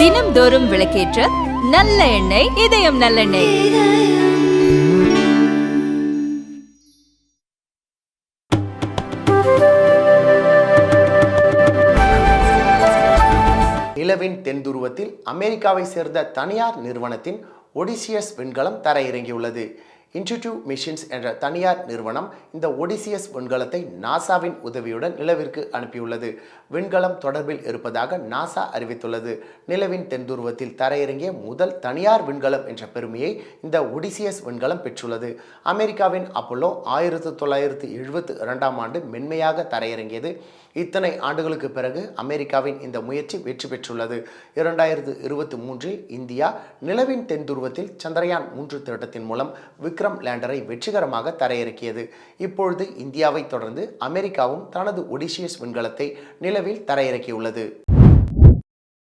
தினம்தோறும் விளக்கேற்ற நல்ல எண்ணெய் இதயம் நல்லெண்ணெய் நிலவின் தென்துருவத்தில் அமெரிக்காவை சேர்ந்த தனியார் நிறுவனத்தின் ஒடிசியஸ் விண்கலம் தரையிறங்கியுள்ளது. இன்ஸ்டிடியூட் மிஷின்ஸ் என்ற தனியார் நிறுவனம் இந்த ஒடிசியஸ் விண்கலத்தை நாசாவின் உதவியுடன் நிலவிற்கு அனுப்பியுள்ளது. விண்கலம் தொடர்பில் இருப்பதாக நாசா அறிவித்துள்ளது. நிலவின் தென்துருவத்தில் தரையிறங்கிய முதல் தனியார் விண்கலம் என்ற பெருமையை இந்த ஒடிசியஸ் விண்கலம் பெற்றுள்ளது. அமெரிக்காவின் அப்போலோ ஆயிரத்து தொள்ளாயிரத்து எழுபத்து இரண்டாம் ஆண்டு மென்மையாக தரையிறங்கியது. இத்தனை ஆண்டுகளுக்கு பிறகு அமெரிக்காவின் இந்த முயற்சி வெற்றி பெற்றுள்ளது. இரண்டாயிரத்து இருபத்தி மூன்றில் இந்தியா நிலவின் தென்துருவத்தில் சந்திரயான் மூன்று திட்டத்தின் மூலம் விக்ரம் லேண்டரை வெற்றிகரமாக தரையிறக்கியது. இப்பொழுது இந்தியாவை தொடர்ந்து அமெரிக்காவும் தனது ஒடிசியஸ் விண்கலத்தை நிலவில் தரையிறக்கியுள்ளது.